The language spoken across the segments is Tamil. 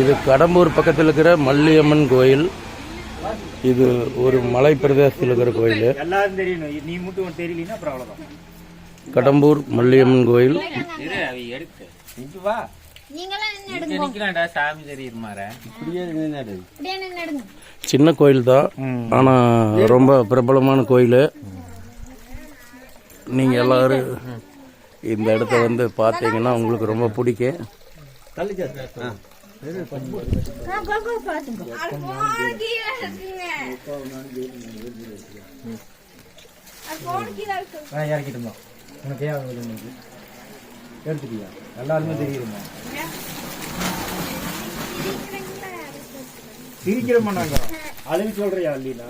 இது கடம்பூர் பக்கத்தில் இருக்கிற மல்லியம்மன் கோயில். இது ஒரு மலை பிரதேசத்தில் இருக்கிற கோயில். எல்லாரும் தெரியணும் நீ மட்டும் உனக்கு தெரியலன்னா அப்புறம் அவ்வளவுதான். கடம்பூர் மல்லியம்மன் கோயில். எடுத்து. இங்க வா. சின்ன கோயில் தான் ஆனால் ரொம்ப பிரபலமான கோயில். நீங்கள் எல்லாரும் இந்த இடத்த வந்து பார்த்தீங்கன்னா உங்களுக்கு ரொம்ப பிடிக்கும். இறக்கிட்டோம் உனக்கு எடுத்துட்டியா எல்லாருமே தெரியுதுமா சிரிக்கிற மாட்டாங்க அழுவி சொல்றியா இல்லைனா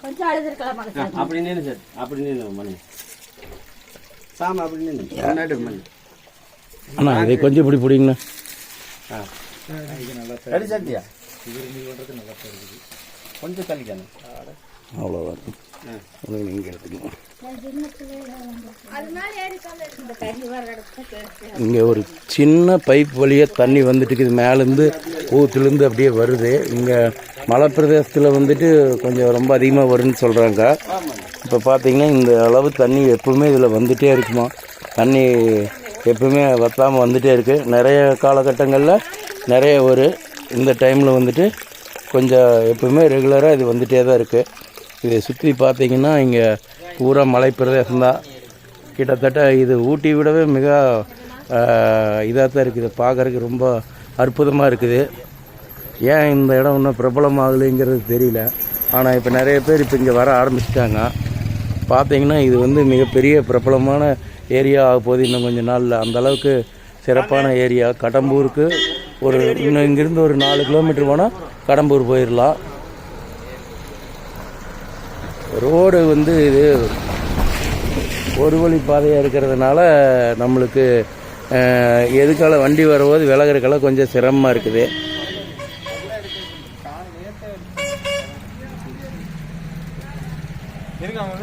கொஞ்சம் அழுதுருக்கலாம் மனசு. அப்படி நின்று சார் அப்படி நின்று மணி சாமி அப்படி நின்று முன்னாடி மணி அண்ணா இதை கொஞ்சம் இப்படி பிடிங்கண்ணா. ரெடி சட்டியா? கொஞ்சம் தள்ளிக்கணும் அவ்வளோதான் உங்களுக்கு எடுத்துக்கலாம் இங்கே ஒரு சின்ன பைப் வழியாக தண்ணி வந்துட்டு இருக்குது. மேலேருந்து ஊத்துலேருந்து அப்படியே வருது. இங்கே மலை பிரதேசத்தில் வந்துட்டு கொஞ்சம் ரொம்ப அதிகமாக வரும்னு சொல்கிறாங்க இப்போ பார்த்தீங்கன்னா இந்த அளவு தண்ணி எப்பவுமே இதில் வந்துட்டே இருக்குமா? தண்ணி எப்பவுமே வத்தாமல் வந்துட்டே இருக்குது நிறைய காலகட்டங்களில் நிறைய வரும் இந்த டைமில் வந்துட்டு கொஞ்சம் எப்பவுமே ரெகுலராக இது வந்துட்டே தான் இருக்குது இதை சுற்றி பார்த்தீங்கன்னா இங்கே பூரா மலை பிரதேசம்தான் கிட்டத்தட்ட இது ஊட்டி விடவே மிக இதாக தான் இருக்குது. பார்க்குறக்கு ரொம்ப அற்புதமாக இருக்குது. ஏன் இந்த இடம் இன்னும் பிரபலமாகலைங்கிறது தெரியல. ஆனால் இப்போ நிறைய பேர் இப்போ இங்கே வர ஆரம்பிச்சிட்டாங்க. பார்த்தீங்கன்னா இது வந்து மிகப்பெரிய பிரபலமான ஏரியா ஆக போகுது இன்னும் கொஞ்சம் நாளில். அந்தளவுக்கு சிறப்பான ஏரியா. கடம்பூருக்கு ஒரு இன்னும் இங்கேருந்து ஒரு நாலு கிலோமீட்டர் போனால் கடம்பூர் போயிடலாம் ரோடு வந்து இது ஒரு வழி பாதையாக இருக்கிறதுனால நம்மளுக்கு எதுக்கால வண்டி வரும்போது விலகிறக்கெல்லாம் கொஞ்சம் சிரமமாக இருக்குது. இருக்காங்க